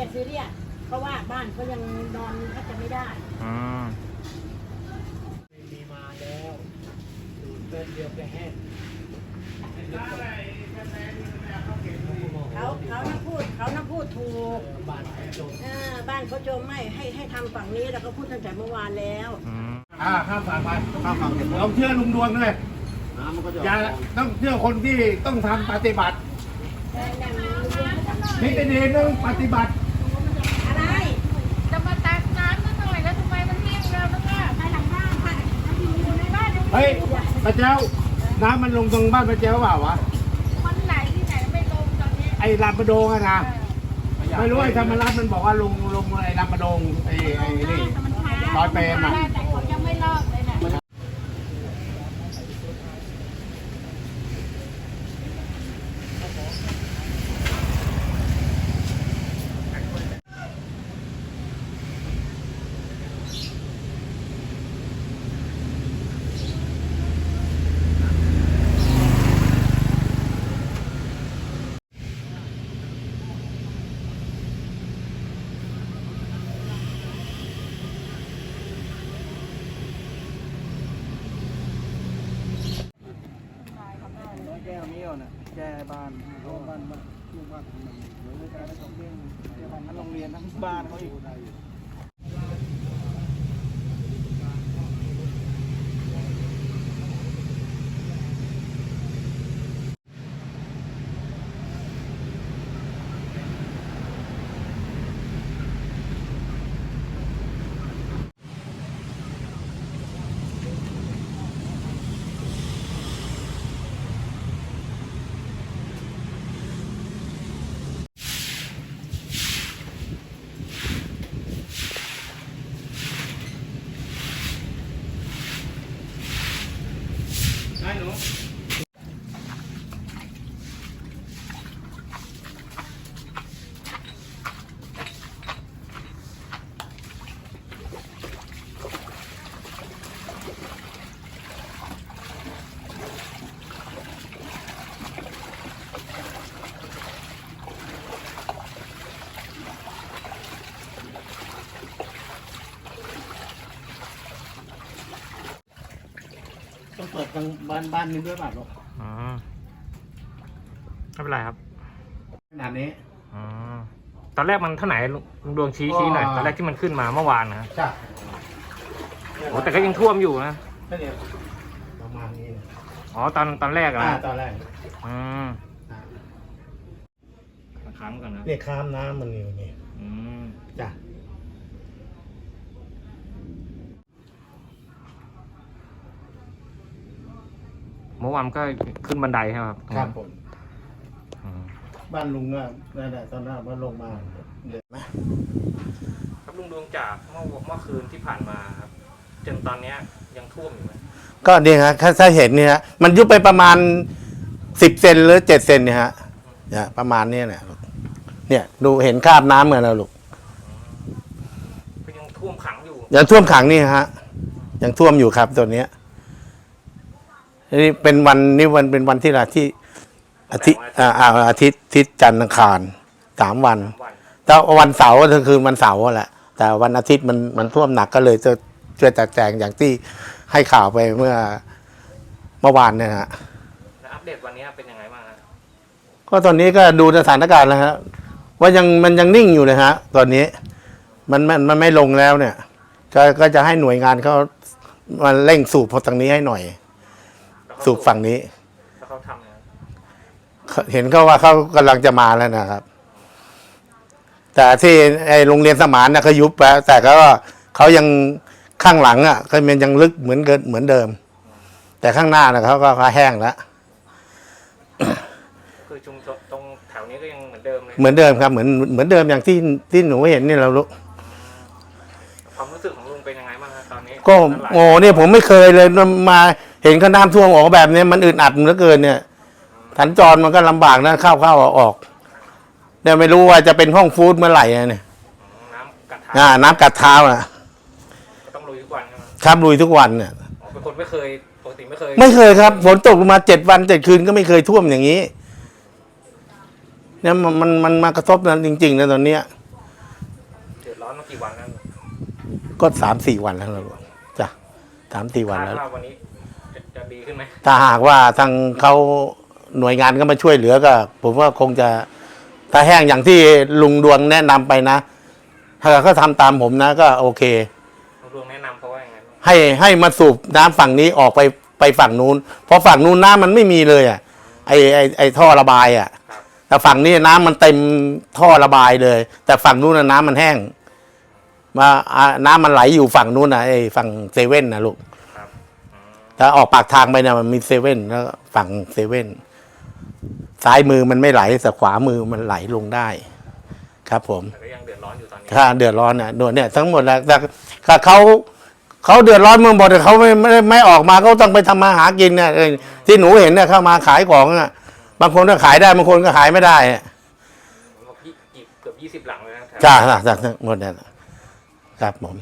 ยดซีเรียสเพราะว่าบ้านเขายังนอนก็จะไม่ได้ อืมมีมาแล้วดูดเต้นเดียวไปแห้งเขาเขาน่ะพูดเขาน่ะพูดถูกบ้านเขาจนเออบ้านเขาโจมไม่ให้ให้ทำฝั่งนี้แล้วก็พูดตั้งแต่เมื่อวานแล้ว อืมอ่าข้ามฝั่งไปข้ามฝั่งเราเชื่อลุงดวงเลยน้ำมันก็จะอย่าต้องเชื่อคนที่ต้องทำปฏิบัติแต่อย่างนี้ลุงก็จะนี่เป็นเองต้องปฏิบัติ เฮ้ยพระเจ้าน้ำมันลงตรงบ้านพระเจ้าเปล่าวะ คนไหนที่ไหนไม่ลงตอนนี้ไอ้ลำประโดงอะนะ ไม่รู้ไอ้ธรรมรัตน์มันบอกว่าลงลงไอ้ลำประโดงไอ้ไอ้นี่แต่มันช้าร้อยเปรมอะ แต่คนยังไม่เลิกเลยเนี่ย ร้อยแก้วนี้น่ะแก้บ้านเขาบ้านบ้านลูกบ้านของมันเดี๋ยวจะไปส่งเรื่องแก้บ้านทั้งโรงเรียนทั้งบ้านเขาอีก ต้องเปิดทางบ้านบ้านนี้ด้วยป่ะลูกอืมไม่เป็นไรครับขนาดนี้อืมตอนแรกมันเท่าไหร่ลุงลุงดวงชี้ชี้หน่อยอ่าตอนแรกที่มันขึ้นมาเมื่อวานนะจ้ะโอ้แต่ก็ยังท่วมอยู่นะ ก็เนี่ยประมาณนี้อ๋อตอนตอนแรกอะอ่านะตอนแรกอืมอ่าค้ำก่อนนะเนี่ยข้ามน้ำมันอยู่นี่อืมจ้ะ เมื่อวานก็ขึ้นบันไดใช่ไหมครับครับผม อืมบ้านลุงก็นั่นแหละตอนนั้นว่าลงมาเดือดไหมครับลุงดวงจากเมื่อเมื่อคืนที่ผ่านมาครับจนตอนเนี้ยยังท่วมอยู่ไหมก็เนี่ยฮะถ้าถ้าเห็นเนี่ยฮะมันยุบไปประมาณสิบเซนหรือเจ็ดเซนเนี่ยฮะเนี่ยประมาณเนี้เนี่ยลูกเนี่ยดูเห็นคราบน้ำเหมือนแล้วลูกก็ยังท่วมขังอยู่ยังท่วมขังนี่ฮะยังท่วมอยู่ครับตัวเนี้ย นี่เป็นวันนี่วันเป็นวันที่ละที่อาทิตย์อ่าอ่าอาทิตย์อาทิตย์จันทร์อังคารสามวันวันแต่วันเสาร์ก็คือวันเสาร์แหละ แต่วันอาทิตย์มันมันท่วมหนักก็เลยจะช่วยแจกแจงอย่างที่ให้ข่าวไปเมื่อเมื่อวานเนี่ยฮะแล้วอัปเดตวันนี้เป็นยังไงบ้างฮะก็ตอนนี้ก็ดูสถานการณ์แล้วฮะว่ายังมันยังนิ่งอยู่เลยฮะ ตอนนี้ มันมันมันไม่ลงแล้วเนี่ย ก็ก็จะให้หน่วยงานเขามาเร่งสูบพอทางนี้ให้หน่อยแล้วเขา สูบฝั่งนี้ แล้วเขาทำเนี่ยเห็นเขาว่าเขากำลังจะมาแล้วนะครับ แต่ที่ไอโรงเรียนสมานนะเขายุบแล้วแต่ก็เขายังข้างหลังอะก็มันยังลึกเหมือนเกินเหมือนเดิม แต่ข้างหน้านะเขาก็แห้งแล้วคือชุมชนตรงแถวนี้ก็ยังเหมือนเดิมเลยเหมือนเดิมครับเหมือนเหมือนเดิมอย่างที่ที่หนูเห็นนี่เรารู้ความรู้สึกของลุงเป็นยังไงบ้างฮะตอนนี้ก็น้ำลายโอ้เนี่ยผมไม่เคยเลยมา เห็นเขาน้ำท่วมออกแบบเนี้ยมันอึดอัดเหลือเกินเนี่ยสัญจรมันก็ลำบากนะเข้าเข้าออกออกเนี่ยไม่รู้ว่าจะเป็นห้องฟู้ดเมื่อไหร่อะเนี่ยน้ำกัดเท้าอ่าน้ำกัดเท้าอะก็ต้องลุยทุกวันใช่ไหมครับลุยทุกวันเนี่ยอ๋อเป็นคนไม่เคยปกติไม่เคย ไม่เคยครับฝนตกลงมาเจ็ดวันเจ็ดคืนก็ไม่เคยท่วมอย่างนี้เนี่ยมันมันมันมากระทบนะจริงๆนะตอนเนี้ยกี่วันแล้วก็สามสี่วันแล้วล่ะลูกจ้ะสามสี่วันคาดแล้วว่าวันนี้ จะจะดีขึ้นไหมถ้าหากว่าทางเขาหน่วยงานก็มาช่วยเหลือก็ ผมว่าคงจะถ้าแห้งอย่างที่ลุงดวงแนะนำไปนะ ถ้าเขาทำตามผมนะก็โอเค ลุงดวงแนะนำเขาว่ายังไงบ้างให้ให้มาสูบน้ำฝั่งนี้ออกไปไปฝั่งนู้นเพราะฝั่งนู้นน้ำมันไม่มีเลยอะไอไอไอท่อระบายอะ ครับแต่ฝั่งนี้น้ำมันเต็มท่อระบายเลย แต่ฝั่งนู้นน่ะน้ำมันแห้ง มาอ่าน้ำมันไหลอยู่ฝั่งนู้นนะไอฝั่งเซเว่นนะลูก ครับอืมถ้าออกปากทางไปเนี่ยมันมีเซเว่นแล้วก็ฝั่งเซเว่นซ้ายมือมันไม่ไหลแต่ขวามือมันไหลลงได้ ครับผมแต่ก็ยังเดือดร้อนอยู่ตอนนี้ถ้าเดือดร้อนเนี่ยโดนเนี่ยทั้งหมดแล้วแต่ถ้าเขาเขาเดือดร้อนเมื่อหมดเขาไม่ไม่ไม่ออกมาเขาต้องไปทำมาหากินเนี่ยเออที่หนูเห็นเนี่ยเข้ามาขายของอะบางคนก็ขายได้บางคนก็ขายไม่ได้อะผมว่ายี่เกือบยี่สิบหลังเลยนะแถวจ้าจ้าจ้าหมดเนี่ยครับผม